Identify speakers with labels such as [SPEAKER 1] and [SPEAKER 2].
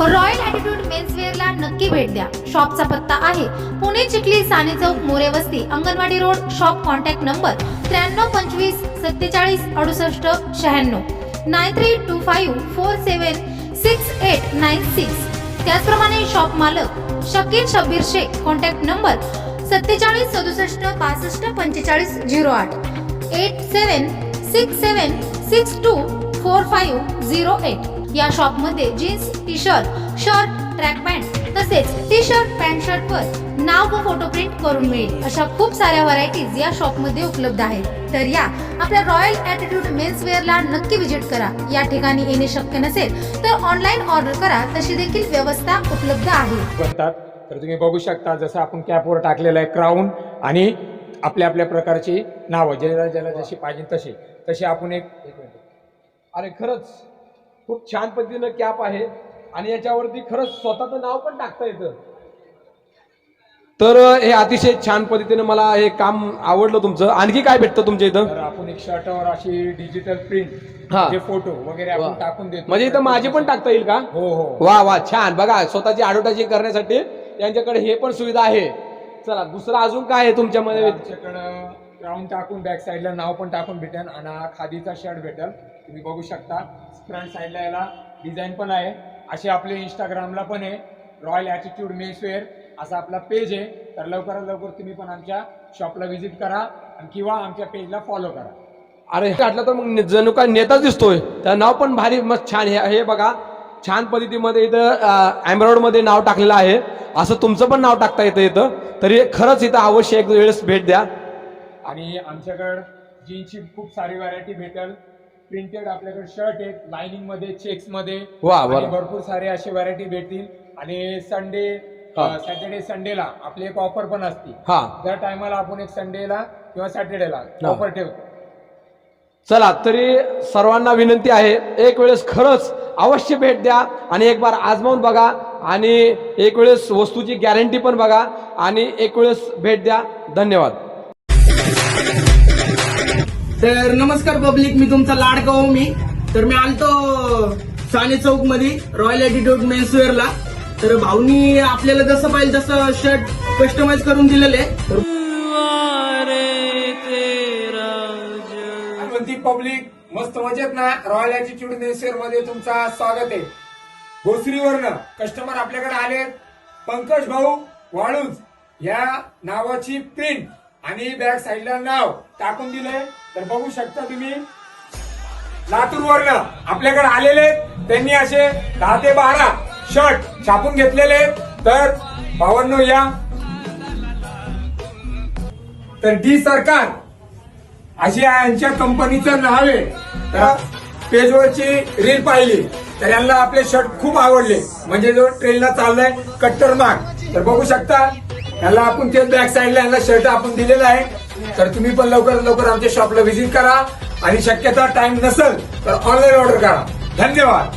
[SPEAKER 1] Royal Attitude मेन्सवेअरला नक्की भेट द्या. शॉपचा पत्ता आहे Pune Chikhli Sane Chowk More Vasti Anganwadi road shop contact number त्र्याण्णव पंचवीस सत्तेचाळीस अडुसष्ट शहाण्णव. Nine three two five four seven six eight nine six. त्याचप्रमाणे शॉप मालक शकील शब्बीर शेख कॉन्टॅक्ट नंबर सत्तेचाळीस सदुसष्ट पासष्ट पंचेचाळीस झिरो आठ. Eight seven six seven six two four five zero eight. या शॉपमध्ये jeans T-shirt shirt track pant तसेच टी शर्ट पॅन्ट शर्टवर नाव व फोटो प्रिंट करून मिळेल. अशा खूप साऱ्या व्हरायटीज या शॉपमध्ये उपलब्ध आहेत. तर या आपल्या रॉयल ॲटिट्यूड मेन्सवेअरला नक्की विजिट करा. या ठिकाणी येणे शक्य नसेल तर ऑनलाईन ऑर्डर करा. तशी देखील व्यवस्था उपलब्ध आहे.
[SPEAKER 2] बनतात. तर तुम्ही बघू शकता जसं आपण कॅपवर टाकलेलं आहे क्राऊन आणि आपल्या आपल्या प्रकारची नावं. ज्याला ज्याला जशी पाहिजे तशी. तशी आपण एक एक मिनिट.
[SPEAKER 3] अरे खरंच. खूप छान पद्धतीनं कॅप आहे. आणि याच्यावरती खरंच स्वतःचं नाव पण टाकता येतं. तर हे अतिशय छान पद्धतीनं मला हे काम आवडलं तुमचं. आणखी काय भेटतं तुमच्या इथं?
[SPEAKER 2] तर आपण एक शर्टावर अशी डिजिटल प्रिंट
[SPEAKER 3] हा.
[SPEAKER 2] जे फोटो वगैरे
[SPEAKER 3] वा.
[SPEAKER 2] आपण टाकून देतो.
[SPEAKER 3] म्हणजे इथं माझी पण टाकता येईल का?
[SPEAKER 2] हो हो.
[SPEAKER 3] वा वा छान. बघा स्वतःची ॲडव्हर्टायझिंग करण्यासाठी यांच्याकडे हे पण सुविधा आहे. चला दुसरं अजून काय आहे तुमच्यामध्ये?
[SPEAKER 2] आमच्याकडं ग्राउंड टाकून बॅक साईडला नाव पण टाकून भेटेल. आणि हा खादीचा शर्ट भेटेल. तुम्ही बघू शकता. फ्रंट साईडला याला डिझाईन पण आहे. असे आपले इंस्टाग्रामला पण आहे. रॉयल ॲटिट्यूड मेसवेअर असा आपला पेज आहे. तर लवकरात लवकर तुम्ही पण आमच्या शॉपला व्हिजिट करा आणि किंवा आमच्या पेजला फॉलो करा.
[SPEAKER 3] अरे काढलं तर मग जणू काय नेताच दिसतोय. त्या नाव पण भारी मस्त छान हे हे बघा छान पद्धतीमध्ये इथं एम्ब्रॉइडमध्ये नाव टाकलेलं आहे. असं तुमचं पण नाव टाकता येतं इथं. तरी खरंच इथं अवश्य एक वेळेस भेट द्या.
[SPEAKER 2] आणि आमच्याकडं जीन्सची खूप सारी व्हरायटी भेटेल. प्रिंटेड आपल्याकडे शर्ट आहेत लाइनिंगमध्ये चेक्समध्ये.
[SPEAKER 3] वा,
[SPEAKER 2] आणि
[SPEAKER 3] बरं.
[SPEAKER 2] भरपूर सारे असे व्हरायटी भेटतील. आणि संडे
[SPEAKER 3] हा.
[SPEAKER 2] सॅटर्डे संडेला आपली एक ऑफर पण असते.
[SPEAKER 3] हा.
[SPEAKER 2] दर टायमाला आपण एक संडेला किंवा सॅटर्डेला
[SPEAKER 3] हा.
[SPEAKER 2] ऑफर ठेवतो.
[SPEAKER 3] चला तरी सर्वांना विनंती आहे एक वेळेस खरंच अवश्य भेट द्या आणि एक बार आजमावून बघा आणि एक वेळेस वस्तूची गॅरंटी पण बघा आणि एक वेळेस भेट द्या. धन्यवाद.
[SPEAKER 4] तर नमस्कार पब्लिक मी तुमचा लाडका हो मी तर मी आलतो साने चौकमध्ये रॉयल ॲटिट्यूड मेन्सवेअरला तर भाऊनी आपल्याला जसं पाहिजे तसं शर्ट कस्टमाइज करून दिलेलं आहे. तर
[SPEAKER 2] ती पब्लिक मस्त मजेत ना? रॉयल ॲटिट्यूड मेन्सवेअरमध्ये तुमचा स्वागत आहे. भोसरीवरनं कस्टमर आपल्याकडे आले पंकज भाऊ वाळूज या नावाची प्रिंट आणि बॅक साईडला नाव टाकून दिले तर बघू शकता तुम्ही लातूरवरनं आपल्याकडे आलेले त्यांनी असे दहा ते बारा शर्ट छापून घेतलेले तर भावांनो या. तर डी सरकार अशी यांच्या कंपनीचं नाव आहे. तर पेजवरची रील पाहिली तर यांना आपले शर्ट खूप आवडले. म्हणजे जो ट्रेनला चाललाय कट्टर मार्ग तर बघू शकता याला आपण ते बॅक साईडला यांना शर्ट आपण दिलेला आहे. तर तुम्ही पण लवकरात लवकर आमच्या शॉपला व्हिजिट करा. आणि शक्यता टाइम नसेल तर ऑनलाईन ऑर्डर करा. धन्यवाद.